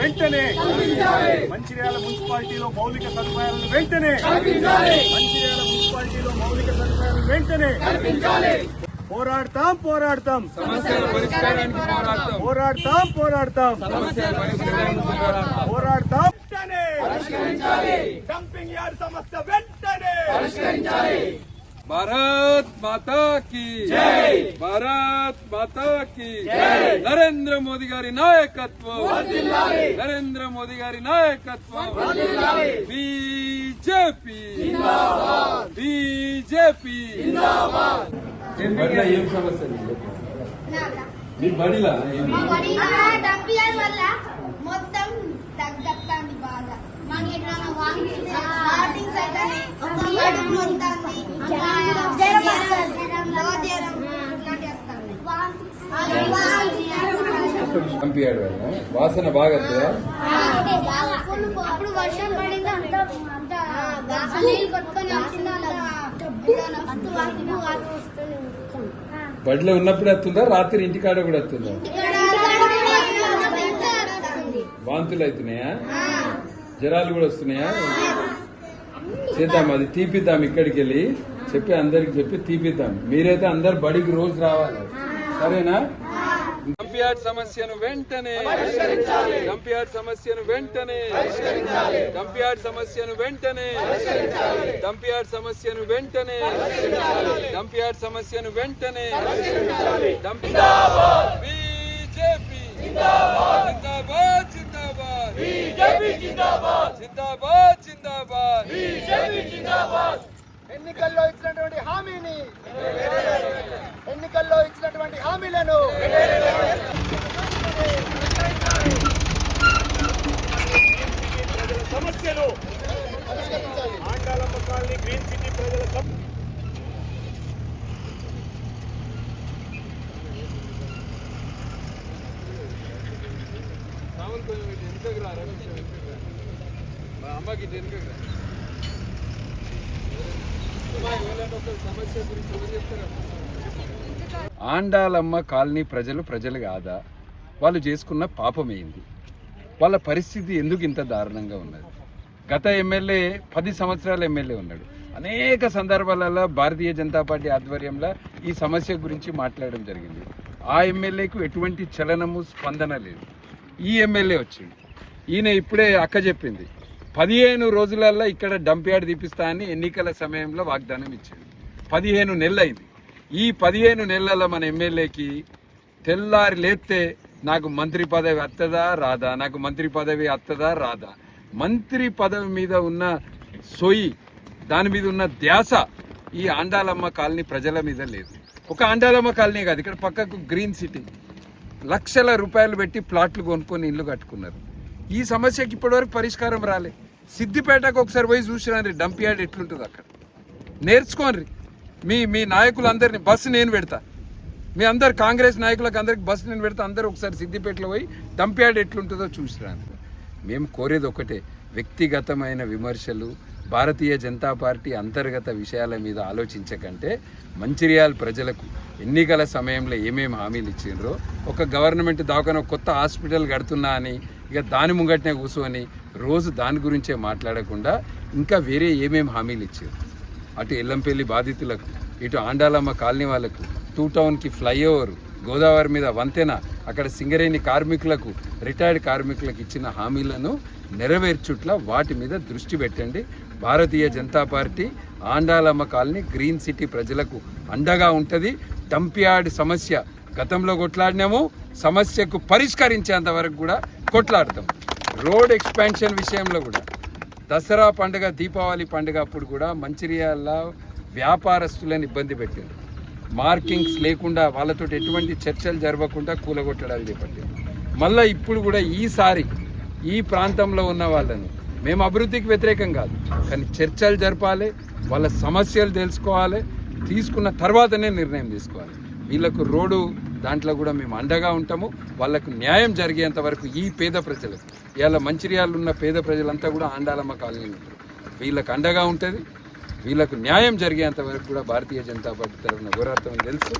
వెంటనే మంచిర్యాల మున్సిపాలిటీలో మౌలిక సదుపాయాలను వెంటనే మంచిర్యాల మున్సిపాలిటీలో మౌలిక సదుపాయాలను వెంటనే పోరాడతాం పోరాడతాం సమస్యల పరిష్కారానికి పోరాడతాం పోరాడతాం పోరాడతాం సమస్యల పరిష్కారానికి పోరాడతాం పోరాడతాం వెంటనే డంపింగ్ యార్డ్ సమస్య వెంటనే భారత్ మాతా की। జై భారత్ మాతా की। జై నరేంద్ర మోదీ గారి నాయకత్వం నరేంద్ర మోదీ గారి నాయకత్వం బీజేపీ బీజేపీ బడిలో ఏం సమస్య? నీ బడిలా మొత్తం బాగా. ఎట్లా పంపించాడు ఆయన. వాసన బాగా బడిలో ఉన్నప్పుడు వస్తుందా? రాత్రి ఇంటికాడ కూడా వస్తుందా? వాంతులు అవుతున్నాయా? జ్వరాలు కూడా వస్తున్నాయా? చేద్దాం అది తీపిద్దాం ఇక్కడికి వెళ్ళి. చెప్పి అందరికి చెప్పి తీపిద్దాం. మీరైతే అందరు బడికి రోజు రావాలి. సరేనా? డంపియార్డ్ సమస్యను వెంటనే డంపియార్డ్ సమస్యను వెంటనే డంపియార్డ్ సమస్యను వెంటనే డంపియార్డ్ సమస్యను వెంటనే డంపియార్డ్ సమస్యను వెంటనే బీజేపీ. జిందాబాద్. జిందాబాద్ బీజేపీ జిందాబాద్. జిందాబాద్ జిందాబాద్. ఎన్నికల్లో ఇచ్చినటువంటి హామీని ఎన్నికల్లో ఇచ్చినటువంటి హామీలను ప్రజల సమస్యలు ఆండాలమ్మ కాలనీ గ్రీన్ సిటీ ప్రజల కొంచెం వెనుకకు రా, అమ్మకి వెనుకకు రా. అమ్మా, ఎవరైనా ఒక సమస్య గురించి ఎవరు చెప్తారా? ఆండాలమ్మ కాలనీ ప్రజలు ప్రజలు కాదా? వాళ్ళు చేసుకున్న పాపమైంది వాళ్ళ పరిస్థితి ఎందుకు ఇంత దారుణంగా ఉన్నది? గత ఎమ్మెల్యే పది సంవత్సరాల ఎమ్మెల్యే ఉన్నాడు. అనేక సందర్భాలలో భారతీయ జనతా పార్టీ ఆధ్వర్యంలో ఈ సమస్య గురించి మాట్లాడడం జరిగింది. ఆ ఎమ్మెల్యేకు ఎటువంటి చలనము స్పందన లేదు. ఈ ఎమ్మెల్యే వచ్చింది ఈయన ఇప్పుడే అక్క చెప్పింది. పదిహేను రోజులల్లో ఇక్కడ డంప్యార్డ్ తీపిస్తా అని ఎన్నికల సమయంలో వాగ్దానం ఇచ్చింది పదిహేను నెలలైంది. ఈ పదిహేను నెలల మన ఎమ్మెల్యేకి తెల్లారి లేస్తే నాకు మంత్రి పదవి వత్తదా రాదా? నాకు మంత్రి పదవి అత్తదా రాదా? మంత్రి పదవి మీద ఉన్న సొయి దాని మీద ఉన్న ధ్యాస ఈ ఆండాలమ్మ కాలనీ ప్రజల మీద లేదు. ఒక ఆండాలమ్మ కాలనీ కాదు ఇక్కడ పక్కకు గ్రీన్ సిటీ. లక్షల రూపాయలు పెట్టి ప్లాట్లు కొనుక్కొని ఇల్లు కట్టుకున్నారు. ఈ సమస్యకి ఇప్పటివరకు పరిష్కారం రాలే. సిద్దిపేటకు ఒకసారి పోయి చూసిరండి డంప్ యార్డ్ ఎట్లుంటుంది అక్కడ. నేర్చుకోండి మీ మీ నాయకులందరినీ బస్సు నేను పెడతా. మీ అందరు కాంగ్రెస్ నాయకులకు అందరికి బస్సు నేను పెడతా. అందరూ ఒకసారి సిద్దిపేటలో పోయి డంప్ యార్డ్ ఎట్లుంటుందో చూసిరండి మేము కోరేది ఒకటే వ్యక్తిగతమైన విమర్శలు భారతీయ జనతా పార్టీ అంతర్గత విషయాల మీద ఆలోచించకంటే మంచిర్యాల ప్రజలకు ఎన్నికల సమయంలో ఏమేమి హామీలు ఇచ్చిండ్రో ఒక గవర్నమెంట్ దాకా కొత్త హాస్పిటల్ కడుతున్నా అని ఇక దాని ముంగట్నే కూర్చొని రోజు దాని గురించే మాట్లాడకుండా ఇంకా వేరే ఏమేమి హామీలు ఇచ్చారు అటు ఎల్లంపల్లి బాధితులకు ఇటు ఆండాలమ్మ కాలనీ వాళ్ళకు టూ టౌన్కి ఫ్లైఓవర్ గోదావరి మీద వంతెన అక్కడ సింగరేణి కార్మికులకు రిటైర్డ్ కార్మికులకు ఇచ్చిన హామీలను నెరవేర్చుట్ల వాటి మీద దృష్టి పెట్టండి. Bharatiya Janata party Andalamma colony green city ప్రజలకు అండగా ఉంటుంది. డంపియార్డ్ సమస్య గతంలో కొట్లాడినాము సమస్యకు పరిష్కరించేంత వరకు కూడా కొట్లాడతాం. రోడ్ ఎక్స్పాన్షన్ విషయంలో కూడా. దసరా పండుగ దీపావళి పండుగ అప్పుడు కూడా మంచిర్యాల వ్యాపారస్తులను ఇబ్బంది పెట్టింది మార్కింగ్స్ లేకుండా వాళ్ళతో ఎటువంటి చర్చలు జరగకుండా కూలగొట్టడాలు చేపట్టారు మళ్ళీ ఇప్పుడు కూడా ఈసారి ఈ ప్రాంతంలో ఉన్న వాళ్ళని. మేము అభివృద్ధికి వ్యతిరేకం కాదు. కానీ చర్చలు జరపాలి వాళ్ళ సమస్యలు తెలుసుకోవాలి తీసుకున్న తర్వాతనే నిర్ణయం తీసుకోవాలి. వీళ్ళకు రోడ్డు దాంట్లో కూడా మేము అండగా ఉంటాము. వాళ్ళకు న్యాయం జరిగేంత వరకు ఈ పేద ప్రజలకు ఇవాళ మంచిర్యాలు ఉన్న పేద ప్రజలంతా కూడా ఆండాలమ్మ కాలనీ ఉంటారు. వీళ్ళకు అండగా ఉంటుంది. వీళ్ళకు న్యాయం జరిగేంత వరకు కూడా భారతీయ జనతా పార్టీ తరఫున పోరాడతామని తెలుసు.